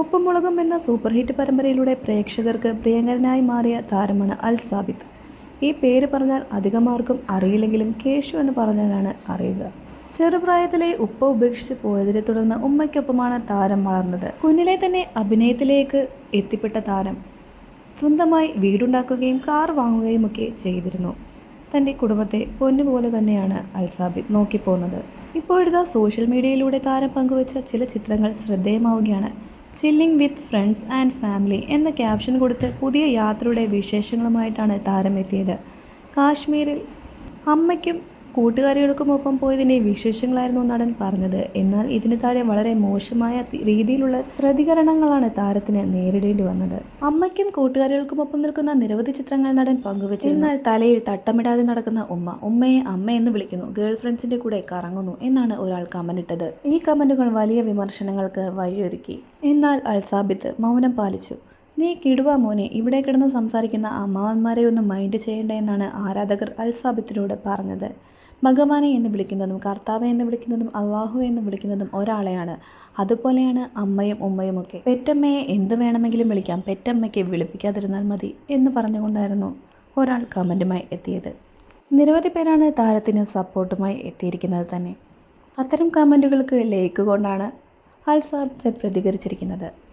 ഉപ്പും മുളകും എന്ന സൂപ്പർ ഹിറ്റ് പരമ്പരയിലൂടെ പ്രേക്ഷകർക്ക് പ്രിയങ്കരനായി മാറിയ താരമാണ് അൽ സാബിത്ത്. ഈ പേര് പറഞ്ഞാൽ അധികമാർക്കും അറിയില്ലെങ്കിലും കേശു എന്ന് പറഞ്ഞാലാണ് അറിയുക. ചെറുപ്രായത്തിലെ ഉപ്പ ഉപേക്ഷിച്ച് പോയതിനെ തുടർന്ന് ഉമ്മയ്ക്കൊപ്പമാണ് താരം വളർന്നത്. കുഞ്ഞിലെ തന്നെ അഭിനയത്തിലേക്ക് എത്തിപ്പെട്ട താരം സ്വന്തമായി വീടുണ്ടാക്കുകയും കാർ വാങ്ങുകയും ഒക്കെ ചെയ്തിരുന്നു. തന്റെ കുടുംബത്തെ പൊന്നുപോലെ തന്നെയാണ് അൽസാബിത് നോക്കിപ്പോകുന്നത് ഇപ്പോഴിതാ സോഷ്യൽ മീഡിയയിലൂടെ താരം പങ്കുവച്ച ചില ചിത്രങ്ങൾ ശ്രദ്ധേയമാവുകയാണ്. Chilling with friends and family എന്ന ക്യാപ്ഷൻ കൊടുത്ത് പുതിയ യാത്രയുടെ വിശേഷങ്ങളുമായിട്ടാണ് താരമെത്തിയത്. കാശ്മീരിൽ അമ്മയ്ക്കും കൂട്ടുകാരികൾക്കുമൊപ്പം പോയതിന്റെ വിശേഷങ്ങളായിരുന്നു നടൻ പറഞ്ഞത്. എന്നാൽ ഇതിന് താഴെ വളരെ മോശമായ രീതിയിലുള്ള പ്രതികരണങ്ങളാണ് താരത്തിന് നേരിടേണ്ടി വന്നത്. അമ്മയ്ക്കും കൂട്ടുകാരികൾക്കുമൊപ്പം നിൽക്കുന്ന നിരവധി ചിത്രങ്ങൾ നടൻ പങ്കുവച്ചു എന്നാൽ തലയിൽ തട്ടമിടാതെ നടക്കുന്ന ഉമ്മ ഉമ്മയെ അമ്മ എന്ന് വിളിക്കുന്നു. ഗേൾ ഫ്രണ്ട്സിന്റെ കൂടെ കറങ്ങുന്നു എന്നാണ് ഒരാൾ കമന്റ് ഇട്ടത് ഈ കമന്റുകൾ വലിയ വിമർശനങ്ങൾക്ക് വഴിയൊരുക്കി. എന്നാൽ അൽസാബിത്ത് മൗനം പാലിച്ചു. നീ കിടുവാ മോനെ ഇവിടെ കിടന്ന് സംസാരിക്കുന്ന അമ്മാവന്മാരെ ഒന്നും മൈൻഡ് ചെയ്യേണ്ട എന്നാണ് ആരാധകർ അൽസാബിത്തിനോട് പറഞ്ഞത്. ഭഗവാനെ എന്ന് വിളിക്കുന്നതും കർത്താവ് എന്ന് വിളിക്കുന്നതും അള്ളാഹു എന്ന് വിളിക്കുന്നതും ഒരാളെയാണ്. അതുപോലെയാണ് അമ്മയും ഉമ്മയുമൊക്കെ പെറ്റമ്മയെ എന്തു വേണമെങ്കിലും വിളിക്കാം. പെറ്റമ്മയ്ക്ക് വിളിപ്പിക്കാതിരുന്നാൽ മതി എന്ന് പറഞ്ഞുകൊണ്ടായിരുന്നു ഒരാൾ കമന്റുമായി എത്തിയത്. നിരവധി പേരാണ് താരത്തിന് സപ്പോർട്ടുമായി എത്തിയിരിക്കുന്നത് തന്നെ. അത്തരം കമന്റുകൾക്ക് ലൈക്ക് കൊണ്ടാണ് അൽസാബിത്ത് പ്രതികരിച്ചിരിക്കുന്നത്.